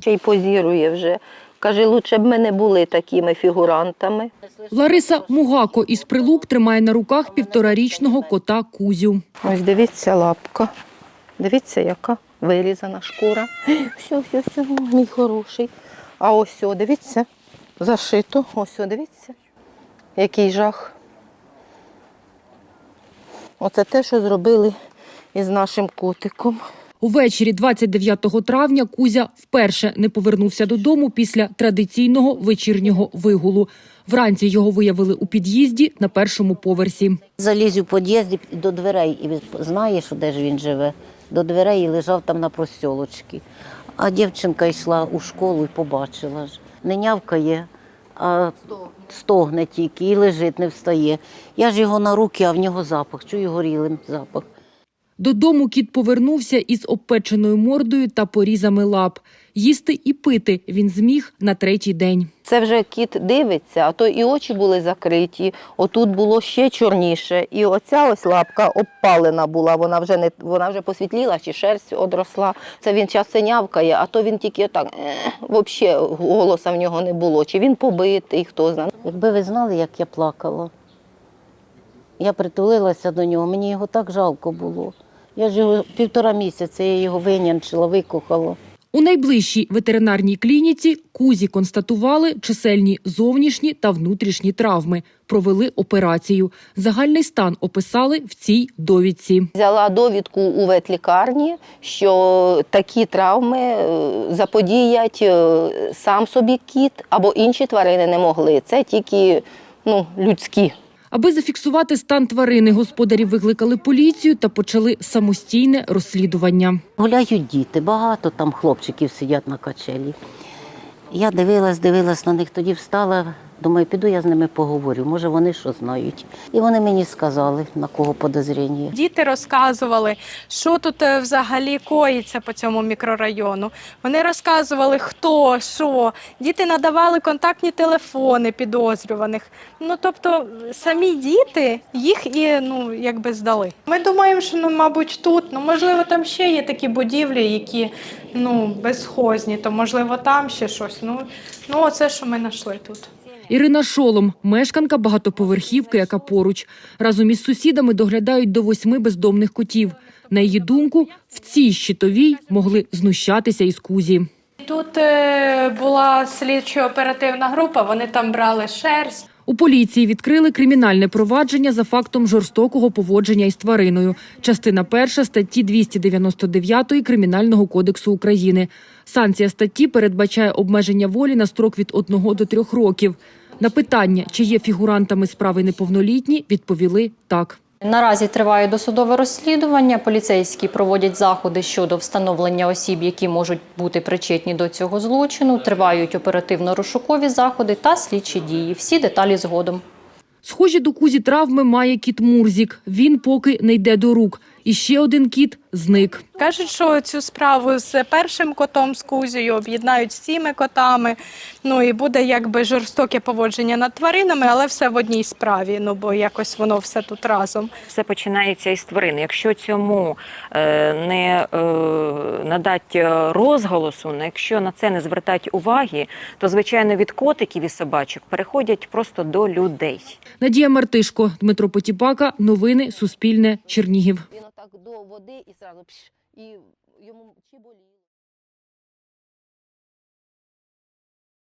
Ще й позірує вже. Каже, лучше б ми не були такими фігурантами. Лариса Мугако із прилук тримає на руках півторарічного кота Кузю. Ось дивіться лапка. Дивіться, яка вирізана шкура. Все, все, все, мій хороший. А ось, о, дивіться, зашито. Ось, о, дивіться. Який жах. Оце те, що зробили із нашим котиком. Увечері 29 травня Кузя вперше не повернувся додому після традиційного вечірнього вигулу. Вранці його виявили у під'їзді на першому поверсі. Заліз у під'їзді до дверей і знає, що де ж він живе. До дверей і лежав там на простьолочці. А дівчинка йшла у школу і побачила ж. Не нявкає, а стогне тільки і лежить, не встає. Я ж його на руки, а в нього запах. Чую горілим запах. Додому кіт повернувся із обпеченою мордою та порізами лап. Їсти і пити він зміг на третій день. Це вже кіт дивиться, а то і очі були закриті. Отут було ще чорніше. І оця ось лапка обпалена була. Вона вже не вона вже посвітліла, чи шерсть одросла. Це він часто нявкає, а то він тільки отак взагалі голоса в нього не було. Чи він побитий, хто знає. Якби ви знали, як я плакала. Я притулилася до нього, мені його так жалко було. Я ж його півтора місяця, я його винянчила, викохала. У найближчій ветеринарній клініці Кузі констатували чисельні зовнішні та внутрішні травми. Провели операцію. Загальний стан описали в цій довідці. Взяла довідку у ветлікарні, що такі травми е, заподіять е, сам собі кіт або інші тварини не могли. Це тільки ну, людські. Аби зафіксувати стан тварини, господарі викликали поліцію та почали самостійне розслідування. Гуляють діти, багато там хлопчиків сидять на качелі. Я дивилась, дивилась на них, тоді встала. Думаю, піду я з ними поговорю, може вони що знають. І вони мені сказали, на кого подозріння. Діти розказували, що тут е, взагалі коїться по цьому мікрорайону. Вони розказували, хто, що. Діти надавали контактні телефони підозрюваних. Ну тобто, самі діти їх і ну якби здали. Ми думаємо, що ну, мабуть, тут. Ну можливо, там ще є такі будівлі, які ну безхозні, то можливо там ще щось. Ну, ну оце, що ми знайшли тут. Ірина Шолом, мешканка багатоповерхівки, яка поруч. Разом із сусідами доглядають до восьми бездомних котів. На її думку, в цій щитовій могли знущатися із Кузі. Тут е, була слідчо-оперативна група, вони там брали шерсть. У поліції відкрили кримінальне провадження за фактом жорстокого поводження із твариною. Частина перша статті 299 Кримінального кодексу України. Санкція статті передбачає обмеження волі на строк від 1 до 3 років. На питання, чи є фігурантами справи неповнолітні, відповіли так. Наразі триває досудове розслідування. Поліцейські проводять заходи щодо встановлення осіб, які можуть бути причетні до цього злочину. Тривають оперативно-розшукові заходи та слідчі дії. Всі деталі згодом. Схожі до Кузі травми має кіт Мурзік. Він поки не йде до рук. І ще один кіт зник. Кажуть, що цю справу з першим котом з Кузею об'єднають з цими котами. Ну і буде якби жорстоке поводження над тваринами, але все в одній справі. Ну бо якось воно все тут разом. все починається із тварини. Якщо цьому е, не е, надать е, розголосу, якщо на це не звертать уваги, то звичайно від котиків і собачок переходять просто до людей. Надія Мартишко, Дмитро Потіпака. Новини Суспільне. Чернігів. Отак до води і зразу пш, і йому чи боліло.